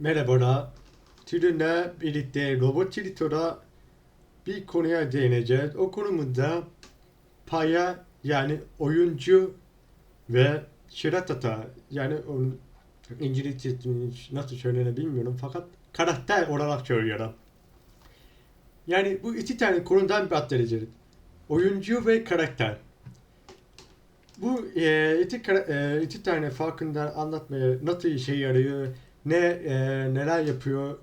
Merhabalar. Türünle birlikte Robot Editor'a bir konuya değineceğiz. O konumuzda paya yani oyuncu ve şiratata yani onun İngilizcesini nasıl söylenir bilmiyorum fakat karakter olarak söylüyorum. Yani bu iki tane konudan bahsedeceğiz. Oyuncu ve karakter. Bu e, iki, e, iki tane farkından anlatmaya nasıl işe yarıyor, ne e, neler yapıyor,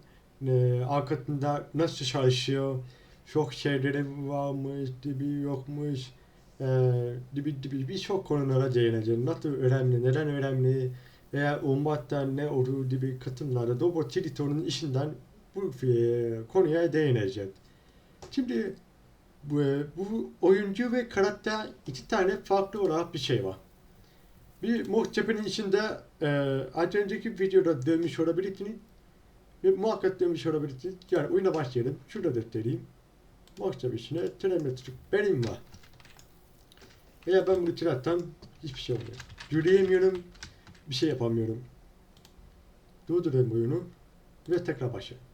e, arkasında nasıl çalışıyor, çok şeyleri varmış, dibi yokmuş, e, dibi dibi birçok konulara değineceğim. Nasıl önemli, neden önemli veya ummattan ne olduğu gibi kısımlarda Robot Editor'un işinden bu e, konuya değineceğiz. Şimdi bu, bu oyuncu ve karakter iki tane farklı olarak bir şey var. Bir muhtemelen içinde e, az önceki videoda dönmüş olabilirsiniz. Ve muhakkak dönmüş olabilirsiniz. Yani oyuna başlayalım. Şurada göstereyim. Muhtemelen içine telemetrik benim var. Eğer ben bunu tiratsam hiçbir şey olmuyor. Yürüyemiyorum. Bir şey yapamıyorum. Durdurayım oyunu. Ve tekrar başlayalım.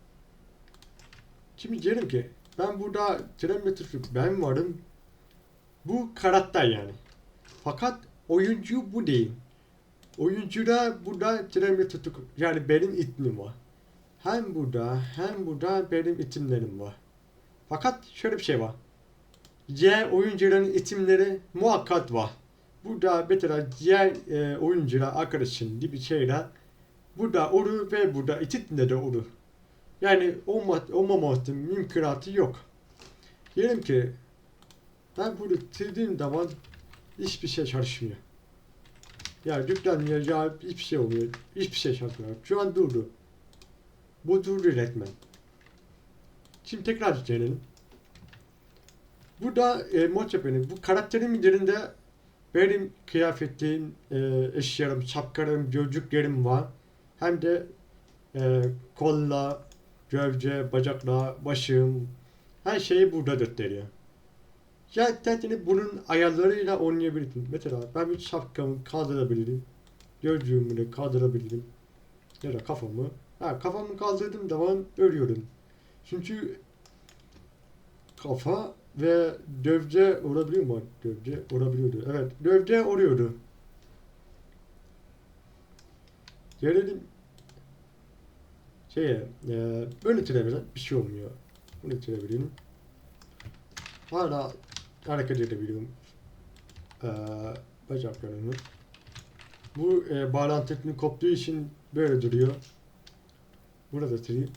Şimdi diyelim ki ben burada metresi ben varım. Bu karakter yani. Fakat oyuncu bu değil. Oyuncuda burada tren metresi yani benim ismim var. Hem burada hem burada benim isimlerim var. Fakat şöyle bir şey var. Diğer oyuncuların isimleri muhakkak var. Burada mesela diğer e, oyuncular arkadaşın gibi şeyler burada olur ve burada isimde de olur. Yani olma, olmaması mümkünatı yok. Diyelim ki ben bunu sildiğim zaman hiçbir şey çalışmıyor. Ya yüklenmiyor ya hiçbir şey olmuyor. Hiçbir şey çalışmıyor. Şu an durdu. Bu durdu resmen. Şimdi tekrar deneyelim. Burada e, Mochape'nin bu karakterin üzerinde benim kıyafetim, e, eşyalarım, şapkalarım, gözlüklerim var. Hem de e, kolla, gövde, bacaklar, başım, her şeyi burada gösteriyor. İsterseniz bunun ayarlarıyla oynayabilirsiniz. Mesela ben bir şapkamı kaldırabilirim. Gözlüğümü de kaldırabilirim. Ya da kafamı. Ha, kafamı kaldırdığım zaman ölüyorum. Çünkü kafa ve gövde olabiliyor mu? Gövde olabiliyordu. Evet, gövde oluyordu. Gelelim şeye, e, türevilen bir şey olmuyor. Bunu türebileyim. Hala hareket edebiliyorum. E, bacaklarını. Bu e, bağlantının koptuğu için böyle duruyor. Burada sileyim.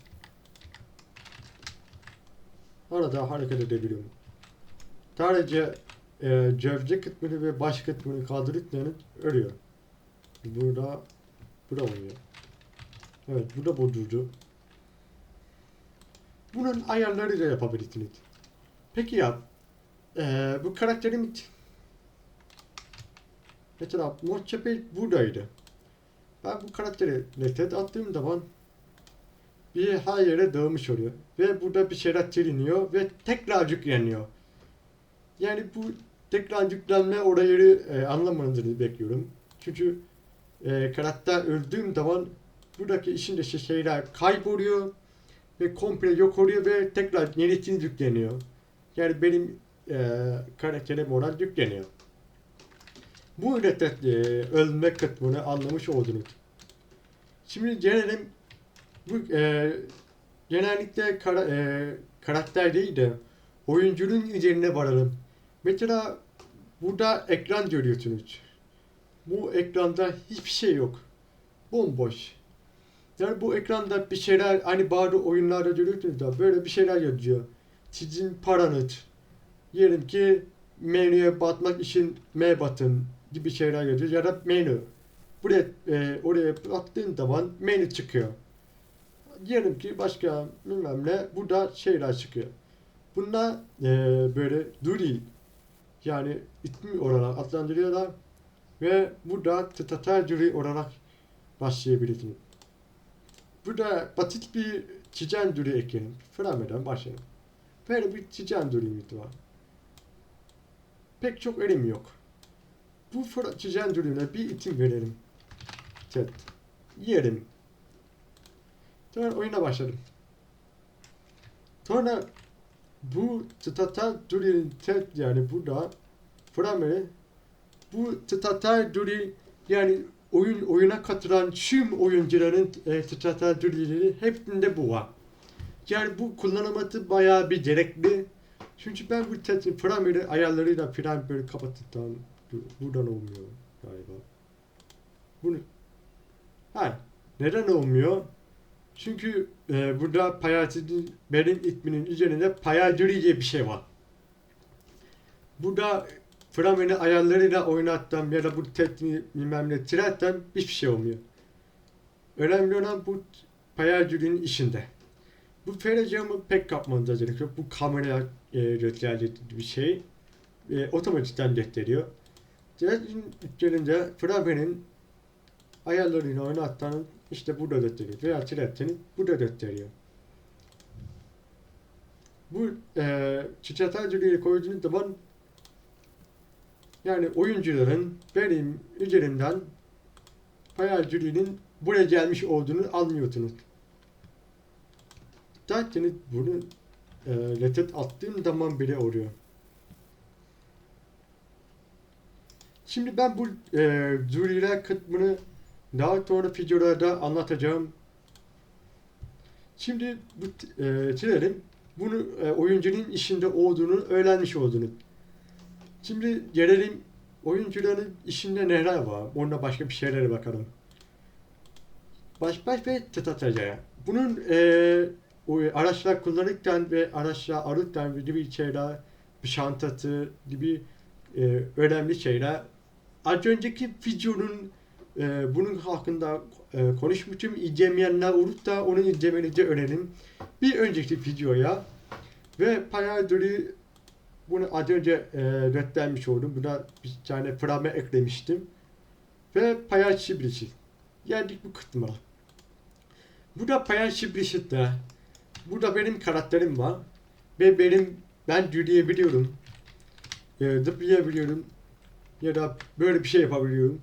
Arada hareket edebiliyorum. Sadece e, gövde kısmını ve baş kısmını kaldırırsanız ölüyor. Burada burada oynuyor. Evet bu da bozuldu. Bunun ayarlarıyla yapabilirsiniz. Peki ya eee bu karakterim mesela Mochape buradaydı. Ben bu karakteri reset attığım zaman bir her yere dağılmış oluyor. Ve burada bir şeyler siliniyor ve tekrar yükleniyor. Yani bu tekrar yüklenme orayı e, anlamanızı bekliyorum. Çünkü e, karakter öldüğüm zaman buradaki işin dışı şeyler kayboluyor ve komple yok oluyor ve tekrar yenisini yükleniyor. Yani benim e, karakterim olan yükleniyor. Bu üreten e, ölme kısmını anlamış oldunuz. Şimdi gelelim bu e, genellikle kara, e, karakter değil de oyuncunun üzerine varalım. Mesela burada ekran görüyorsunuz. Bu ekranda hiçbir şey yok. Bomboş. Yani bu ekranda bir şeyler hani bazı oyunlarda görüyorsunuz da böyle bir şeyler yazıyor. Sizin paranız. Diyelim ki menüye batmak için M batın gibi şeyler yazıyor ya da menü. Buraya e, oraya baktığın zaman menü çıkıyor. Diyelim ki başka bilmem ne burada şeyler çıkıyor. Bunlar e, böyle duri yani ismi olarak adlandırıyorlar ve burada tıtatar duri olarak başlayabilirsiniz. Burada basit bir çizen duri ekleyelim. Frameden başlayalım. Böyle bir çizen durumuz var. Pek çok elim yok. Bu fra- çizen durumuna bir isim verelim. Set. Yerim. Sonra oyuna başladım. Sonra bu Tata Duri'nin tek yani burada Frameri bu Tata Duri yani oyun oyuna katılan tüm oyuncuların e, Tata Duri'leri hepsinde bu var. Yani bu kullanılması bayağı bir gerekli. Çünkü ben bu tetin Framer'i ayarlarıyla böyle kapattıktan buradan olmuyor galiba. Bunu ha neden olmuyor? Çünkü e, burada Payatid'in benim isminin üzerinde Payaduri diye bir şey var. Burada Framer'i ayarlarıyla oynattım ya da bu tetini bilmem ne tirattan hiçbir şey olmuyor. Önemli olan bu Payaduri'nin işinde. Bu feracamı pek kapmanıza gerek yok. Bu kameraya e, gösterdiği bir şey. E, otomatikten gösteriyor. Diğerin üzerinde Framer'in ayarlarıyla oynattığını işte burada gösteriyor. Veya tiratini burada gösteriyor. Bu e, çiçeği koyduğunuz zaman yani oyuncuların benim üzerimden hayalciliğinin buraya gelmiş olduğunu anlıyorsunuz. Zaten bunu e, reset attığım zaman bile oluyor. Şimdi ben bu e, Zuriler kısmını daha sonra videolarda anlatacağım. Şimdi bu e, Tiler'in bunu e, oyuncunun işinde olduğunu öğrenmiş olduğunu. Şimdi gelelim oyuncuların işinde neler var? Onda başka bir şeylere bakalım. Baş baş ve tıtatacaya. Bunun e, araçlar kullanırken ve araçlar alırken gibi şeyler, bir şantası gibi e, önemli şeyler. Az önceki videonun e, bunun hakkında e, konuşmuştum. İzlemeyenler olup da onu izlemenizi önerim. Bir önceki videoya ve Payadori bunu az önce e, rötlenmiş oldum. Buna bir tane frame eklemiştim. Ve Payal Şibrişit. Geldik bu kısma. Burada Payal Şibrişit'te burada benim karakterim var. Ve benim ben yürüyebiliyorum. E, zıplayabiliyorum. Ya da böyle bir şey yapabiliyorum.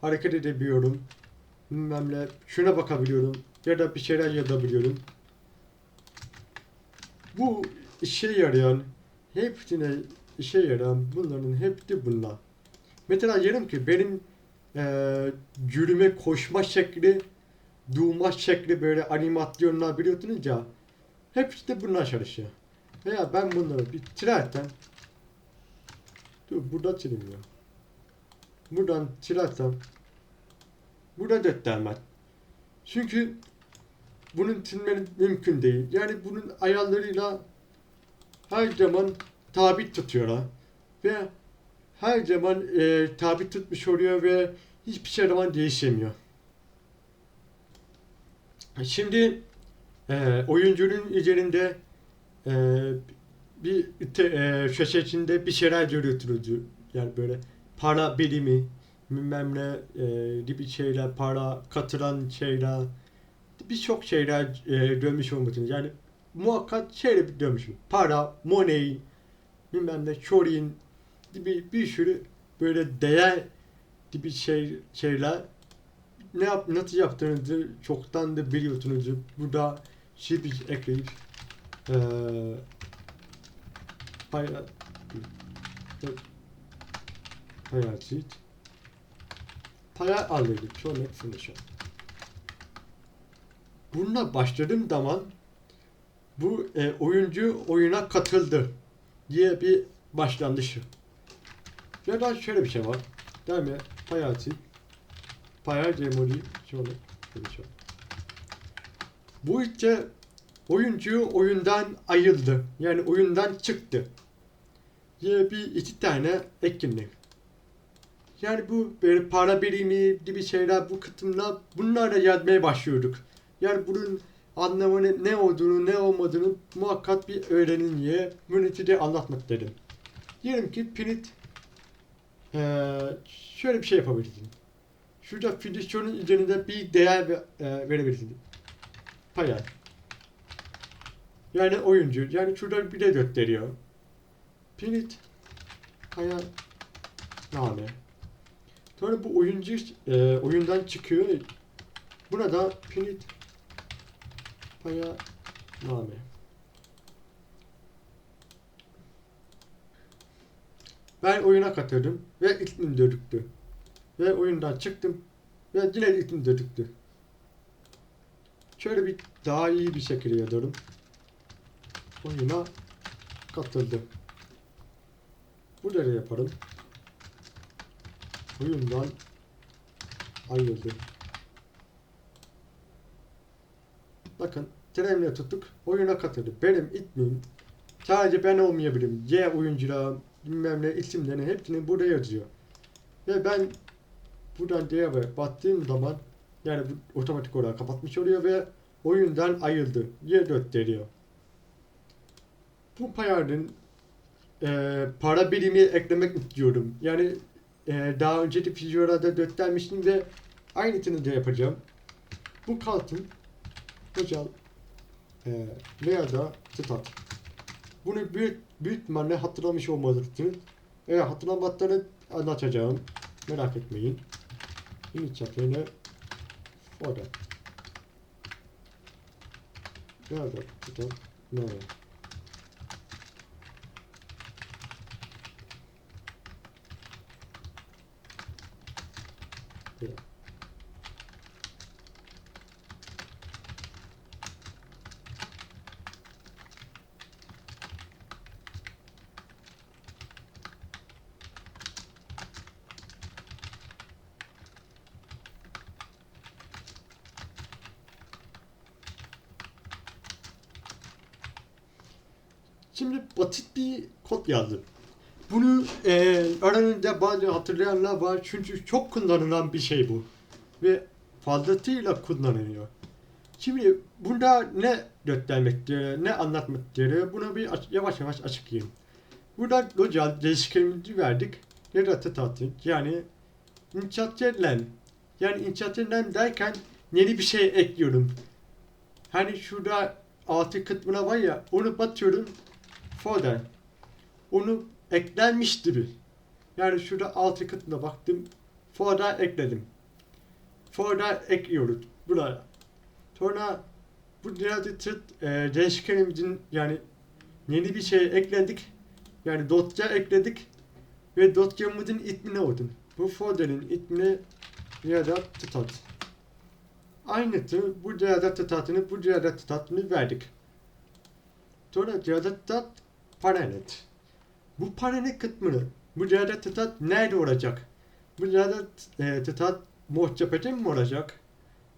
Hareket edebiliyorum. Bilmem ne. Şuna bakabiliyorum. Ya da bir şeyler yazabiliyorum. Bu işe yarayan, hepsine işe yarayan bunların hepsi bunlar. Mesela diyelim ki benim eee yürüme koşma şekli, durma şekli böyle animasyonlar biliyorsunuz ya. Hepsi de bunlar çalışıyor. Veya ben bunları bir tilerden Dur burada silinmiyor. Buradan silersem burada göstermez. Çünkü bunun silmeni mümkün değil. Yani bunun ayarlarıyla her zaman tabi tutuyorlar. Ve her zaman e, tabi tutmuş oluyor ve hiçbir şey zaman değişemiyor. Şimdi e, oyuncunun üzerinde e, bir te, e, köşe içinde bir şeyler görüyorsunuz. Yani böyle para birimi, bilmem ne e, gibi şeyler, para katılan şeyler, birçok şeyler e, dönmüş olmasını. Yani muhakkak şeyle bir dönmüş. Para, money, bilmem ne, çorin gibi bir sürü böyle değer gibi şey şeyler ne yap nasıl yaptığınızı çoktan da biliyorsunuz. Burada şey bir ekleyip eee Hayat Hayat sheet Hayat alıyorduk. Şu net finisher. Bununla başladığım zaman bu e, oyuncu oyuna katıldı diye bir başlangıç. Ya da şöyle bir şey var. Değil mi? Hayati. Hayat demoli şöyle finisher. Bu işte oyuncu oyundan ayrıldı. Yani oyundan çıktı. Diye bir iki tane etkinlik. Yani bu böyle para birimi gibi şeyler bu kısımda bunlarla yazmaya başlıyorduk. Yani bunun anlamını ne olduğunu ne olmadığını muhakkak bir öğrenin diye Unity'de anlatmak dedim. Diyelim ki Pinit ee, şöyle bir şey yapabilirsin. Şurada fidisyonun üzerinde bir değer ve, e, verebilirsin. Payal. Yani oyuncu. Yani şurada bir de gösteriyor. Pinit Kaya Name. Sonra bu oyuncu e, oyundan çıkıyor. Buna da Pinit Paya name. Ben oyuna katıldım ve ismim dödüktü. Ve oyundan çıktım ve yine ismim dödüktü. Şöyle bir daha iyi bir şekilde yazıyorum. Oyuna katıldı. Burada da yaparım. Oyundan ayrıldı. Bakın tremle tuttuk. Oyuna katıldı. Benim ismim sadece ben olmayabilirim. Y oyuncular bilmem ne isimlerini hepsini burada yazıyor. Ve ben buradan D'ye battığım zaman yani bu otomatik olarak kapatmış oluyor ve oyundan ayrıldı. Y4 deniyor. Bu payardın e, para birimi eklemek istiyorum. Yani e, daha önceki videolarda göstermiştim ve aynısını da yapacağım. Bu kartın hocam e, veya da stat. Bunu büyük, büyük ihtimalle hatırlamış olmalısınız. Eğer hatırlamadığını anlatacağım. Merak etmeyin. İnişçaklarını orada. Nerede? Stat. Nerede? Burada. Şimdi basit bir kod yazdım. Bunu aranızda bazı hatırlayanlar var çünkü çok kullanılan bir şey bu. Ve fazlasıyla kullanılıyor. Şimdi bunda ne göstermektir, ne anlatmaktir bunu bir yavaş yavaş açıklayayım. Burada hocam değişkenimizi verdik. Yaratı tatlı yani inşaat edilen yani inşaat edilen derken yeni bir şey ekliyorum. Hani şurada altı kısmına var ya onu batıyorum folder. Onu eklenmiş gibi. Yani şurada altı kısmına baktım. Folder ekledim. Folder ekliyoruz buraya. Sonra bu diğer tıt e, değişkenimizin yani yeni bir şey ekledik. Yani dosya ekledik. Ve dosyamızın ismini oldu. Bu folderin ismini ya da tutat. Aynısı bu cihazda tutatını bu cihazda tutatını verdik. Sonra cihazda tutat paranet. Bu paranet kısmını bu cihazda tutat nerede olacak? Bu cihazda e, tutat muhtemelen mi olacak?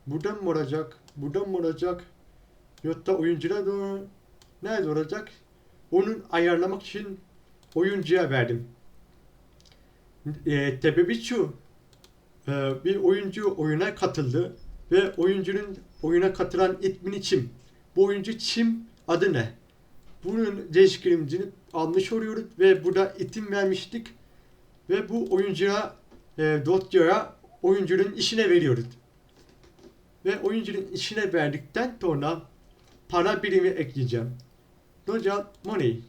Buradan mı olacak? Buradan mı olacak? Yoksa oyuncuya doğru nerede olacak? Onun ayarlamak için oyuncuya verdim. E, sebebi şu. E, bir oyuncu oyuna katıldı ve oyuncunun oyuna katılan ismini Çim. Bu oyuncu Çim adı ne? Bunun değişkenimizini almış oluyoruz ve burada itim vermiştik ve bu oyuncuya e, dosyaya oyuncunun işine veriyoruz. Ve oyuncunun işine verdikten sonra para birimi ekleyeceğim. Hocam money.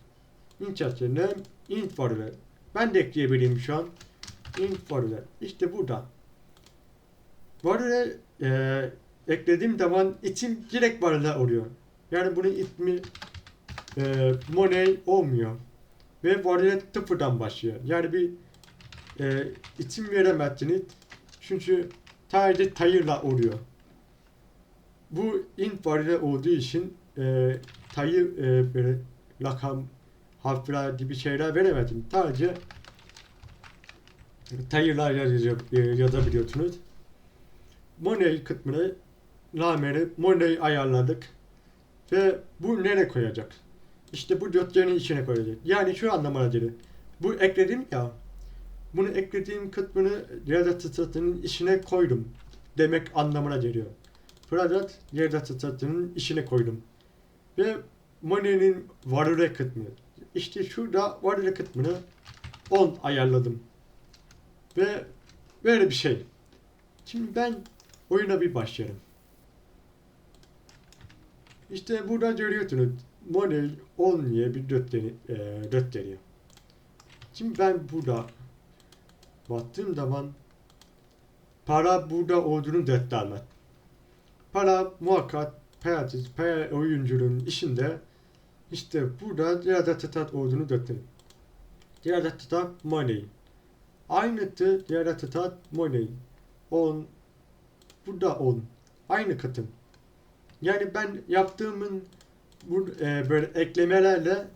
İnt varlığı. Ben de ekleyebileyim şu an. Varlığı. İşte burada. Varlığı e, eklediğim zaman isim direkt varlığı oluyor. Yani bunun ismi e, money olmuyor. Ve varlığı sıfırdan başlıyor. Yani bir e, isim veremezsiniz. Çünkü sadece tayırla oluyor. Bu int varlığı olduğu için e, tayı e, böyle rakam, harfler gibi şeyler veremedim. Sadece tayırlar e, yazabiliyorsunuz. Money kısmını nameri Money ayarladık. Ve bu nereye koyacak? İşte bu dosyanın içine koyacak. Yani şu anlamına gelir. Bu ekledim ya. Bunu eklediğim kısmını Redat statının içine koydum. Demek anlamına geliyor. Redat Redat statının içine koydum. Ve Money'nin varlığı kısmı. İşte şurada varlığı kısmını 10 ayarladım. Ve böyle bir şey. Şimdi ben oyuna bir başlayalım. İşte burada görüyorsunuz. 10 diye bir gösteri, e, gösteriyor. Şimdi ben burada baktığım zaman para burada olduğunu göstermez. Para muhakkak payat, pay oyuncunun işinde işte burada diğer tat olduğunu gösterir. Diğer tat money. Aynısı diğer tat money. On burada on. Aynı katın. Yani ben yaptığımın bu e, böyle eklemelerle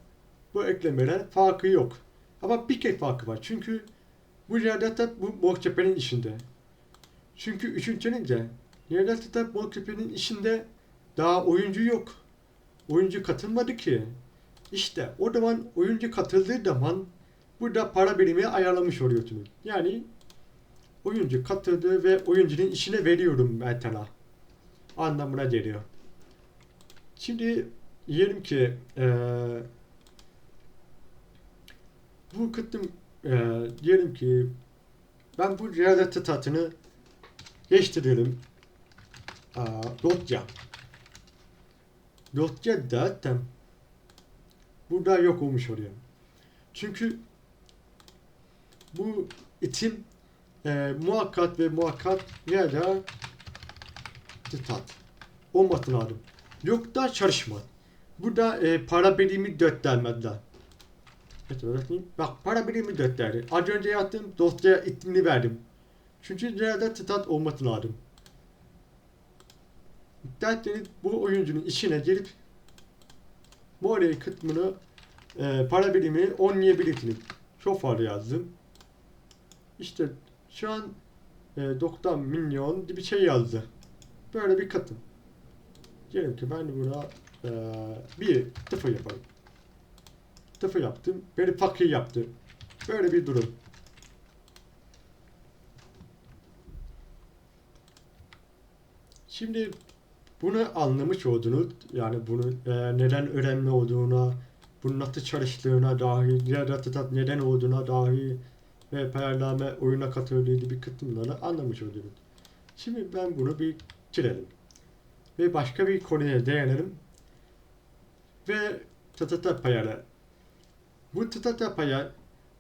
bu eklemeler farkı yok. Ama bir kez farkı var. Çünkü bu Yaratat bu Mokçepe'nin işinde. Çünkü üçüncünün de Yaratat Mokçepe'nin işinde daha oyuncu yok. Oyuncu katılmadı ki. İşte o zaman oyuncu katıldığı zaman burada para birimi ayarlamış oluyorsunuz. Yani oyuncu katıldı ve oyuncunun işine veriyorum Ertan'a. Anlamına geliyor. Şimdi diyelim ki eee bu kıttım eee diyelim ki ben bu realite tatını geçtiriyorum. Aa, dosya. Dosya zaten burada yok olmuş oluyor. Çünkü bu itim eee muhakkak ve muhakkak ya da tat olması lazım. Yok da çalışma. Burada e, para birimi göstermediler. Evet öğretmenim. Bak para birimi gösterdi. Az önce yaptığım dosyaya ismini verdim. Çünkü nerede stat olması lazım. Derseniz bu oyuncunun işine girip Morey kısmını e, para birimi oynayabilirsiniz. Çok fazla yazdım. İşte şu an e, 90 milyon bir şey yazdı. Böyle bir katım. Diyelim ki ben buna eee bir tıfı yapalım. Tıfı yaptım. Beni fakir yaptı. Böyle bir durum. Şimdi bunu anlamış oldunuz. Yani bunu eee, neden önemli olduğuna, bunun nasıl çalıştığına dair, diğer tat neden olduğuna dair ve payarlama oyuna katıldığı bir kısımları anlamış oldunuz. Şimdi ben bunu bir bitirelim. Ve başka bir konuya değinelim. Ve tatata payarı. Bu tatata payar,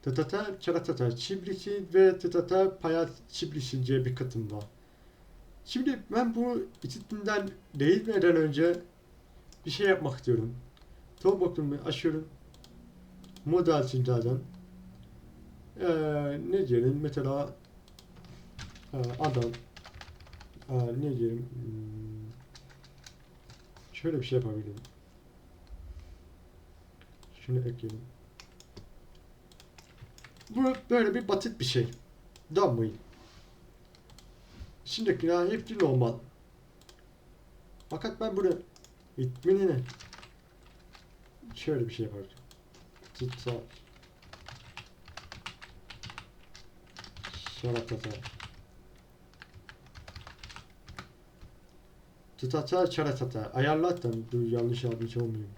tatata çaratata çiblisi ve tatata payar çiblisi diye bir katım var. Şimdi ben bu ikisinden değinmeden önce bir şey yapmak istiyorum. Top bakımı açıyorum. Model silahdan. Ee, ne diyelim mesela e, adam Aa, ne diyelim hmm, şöyle bir şey yapabilirim. Şunu ekleyelim. Bu böyle bir basit bir şey. Damlayın. Şimdikiler hepsi normal. Fakat ben bunu itminini şöyle bir şey yaparım. Tutsa şaratata Tutata çaratata ayarlarsan dur yanlış yapmış olmuyor.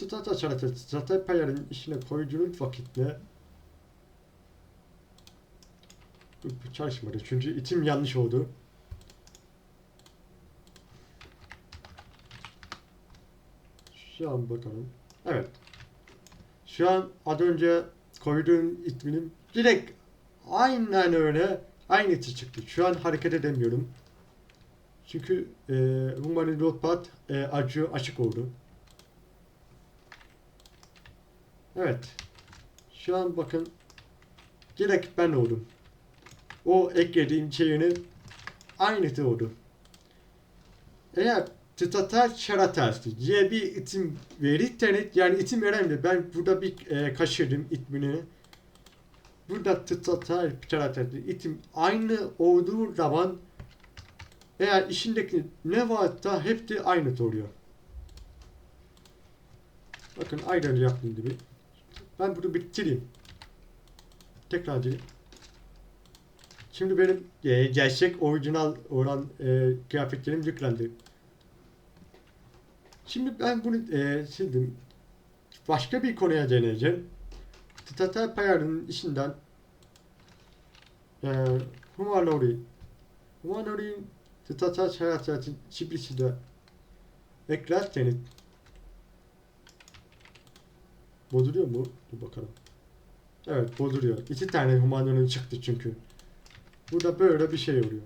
Bu tutata çaratata tutata payarın işine koyduğunuz vakitte çalışmadı çünkü itim yanlış oldu. Şu an bakalım. Evet. Şu an az önce koyduğum isminin direkt aynen öyle aynısı çıktı. Şu an hareket edemiyorum. Çünkü e, Rumani Notepad e, acı açık oldu. Evet. Şu an bakın direkt ben oldum. O eklediğim şeyinin aynısı oldu. Eğer Tıtata şaratası diye bir isim verirseniz yani isim önemli. Ben burada bir e, kaçırdım ismini. Burada tıtata şaratası isim aynı olduğu zaman eğer işindeki ne varsa hepsi aynı oluyor. Bakın aynen yaptığım gibi. Ben bunu bitireyim. Tekrar edeyim. Şimdi benim e, gerçek orijinal olan e, kıyafetlerim yüklendi. Şimdi ben bunu e, sildim. Başka bir konuya değineceğim. Tata Payar'ın işinden e, Humanori Humanori'nin Tata Hayatı çiplisi de eklerseniz bozuluyor mu? Dur bakalım. Evet bozuluyor. İki tane humanoidun çıktı çünkü. Burada böyle bir şey oluyor.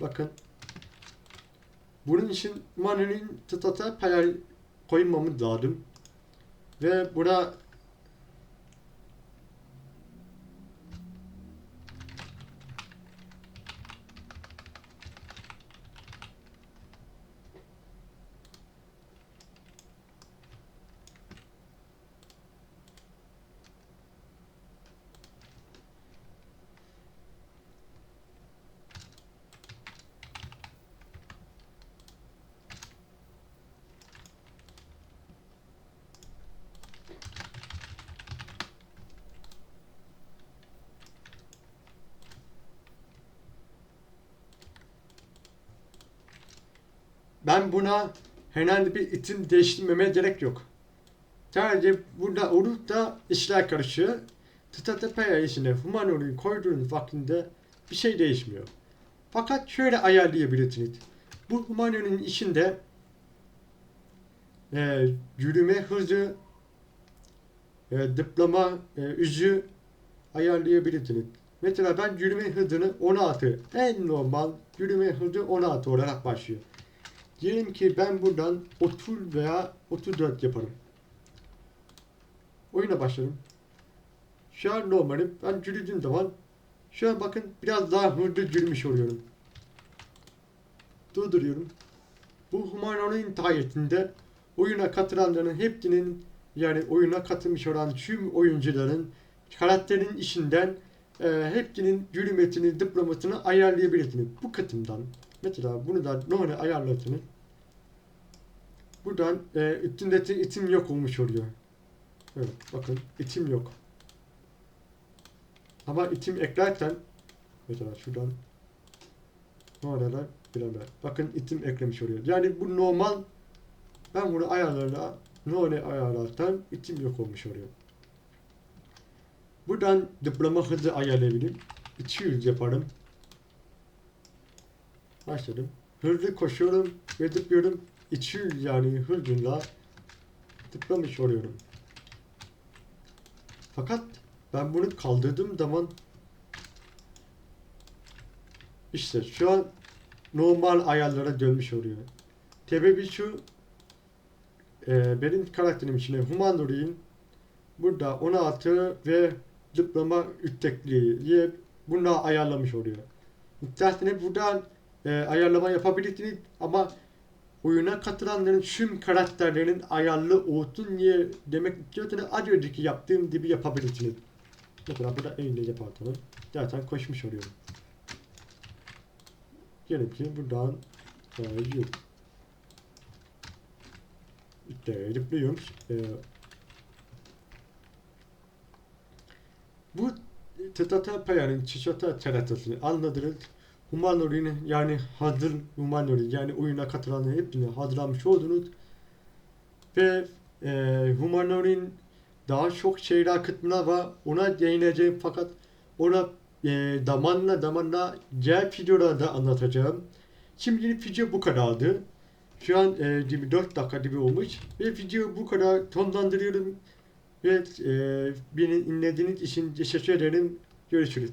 Bakın. Bunun için humanoidun stat'a payar koymamız lazım. Ve buna ben buna herhangi bir itim değiştirmeme gerek yok. Sadece burada olup da işler karışıyor. Tıtatapaya içine humanoid'i koyduğunuz vaktinde bir şey değişmiyor. Fakat şöyle ayarlayabilirsiniz. Bu humanoid'in içinde e, yürüme hızı, e, diploma, e, üzü ayarlayabilirsiniz. Mesela ben yürüme hızını 16, en normal yürüme hızı 16 olarak başlıyor. Diyelim ki ben buradan 30 veya 34 yaparım. Oyuna başladım. Şu an normalim. Ben yürüdüğüm zaman şu an bakın biraz daha hızlı yürümüş oluyorum. Durduruyorum. Bu humanoid'in sayesinde oyuna katılanların hepsinin yani oyuna katılmış olan tüm oyuncuların karakterin içinden e, hepsinin yürümesini, diplomasını ayarlayabilirsiniz. Bu kısımdan. Mesela bunu da normal ayarlarsınız. Buradan e, üstündeki itim yok olmuş oluyor. Evet bakın itim yok. Ama itim eklersen mesela şuradan numaralar birader. Bakın itim eklemiş oluyor. Yani bu normal ben bunu ayarlarla normal ayarlarsam itim yok olmuş oluyor. Buradan diploma hızı ayarlayabilirim. 200 yaparım. Başladım. Hızlı koşuyorum ve tıklıyorum. 200 yani hızla tıklamış oluyorum. Fakat ben bunu kaldırdığım zaman işte şu an normal ayarlara dönmüş oluyor. Sebebi şu e, benim karakterim içine Humanoid'in burada 16 ve diploma üstekliği diye bunu ayarlamış oluyor. İsterseniz buradan e, ayarlama yapabilirsiniz ama oyuna katılanların tüm karakterlerinin ayarlı olsun diye demek istiyorsanız az önceki yaptığım gibi yapabilirsiniz. Mesela burada eyle yaparsanız zaten koşmuş oluyorum. Diyelim ki buradan e, yürü. İşte. E, bu Tata Paya'nın Çişota çaratasını anladınız. Humanoid'in yani hazır Humanoid yani oyuna katılanların hepsini hazırlamış oldunuz. Ve e, Humanoid'in daha çok şeyler kısmına var. Ona değineceğim fakat ona e, zamanla zamanla diğer videolarda anlatacağım. Şimdilik video bu kadardı. Şu an e, 24 dakika gibi olmuş. Ve video bu kadar sonlandırıyorum. Ve e, beni dinlediğiniz için teşekkür ederim. Görüşürüz.